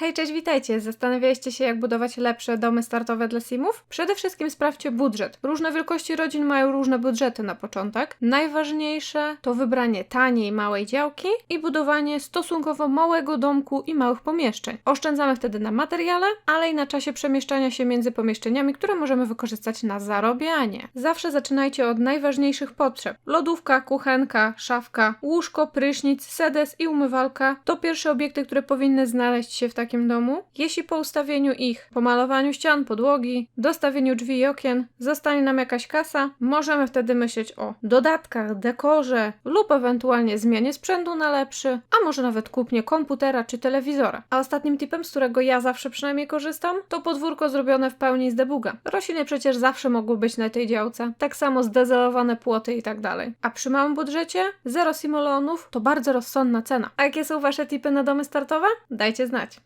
Hej, cześć, witajcie! Zastanawialiście się, jak budować lepsze domy startowe dla simów? Przede wszystkim sprawdźcie budżet. Różne wielkości rodzin mają różne budżety na początek. Najważniejsze to wybranie taniej, małej działki i budowanie stosunkowo małego domku i małych pomieszczeń. Oszczędzamy wtedy na materiale, ale i na czasie przemieszczania się między pomieszczeniami, które możemy wykorzystać na zarabianie. Zawsze zaczynajcie od najważniejszych potrzeb. Lodówka, kuchenka, szafka, łóżko, prysznic, sedes i umywalka to pierwsze obiekty, które powinny znaleźć się w takim domu. Jeśli po ustawieniu ich, pomalowaniu ścian, podłogi, dostawieniu drzwi i okien zostanie nam jakaś kasa, możemy wtedy myśleć o dodatkach, dekorze lub ewentualnie zmianie sprzętu na lepszy, a może nawet kupnie komputera czy telewizora. A ostatnim tipem, z którego ja zawsze przynajmniej korzystam, to podwórko zrobione w pełni z debuga. Rośliny przecież zawsze mogły być na tej działce, tak samo zdezelowane płoty i tak dalej. A przy małym budżecie, zero simoleonów to bardzo rozsądna cena. A jakie są wasze tipy na domy startowe? Dajcie znać.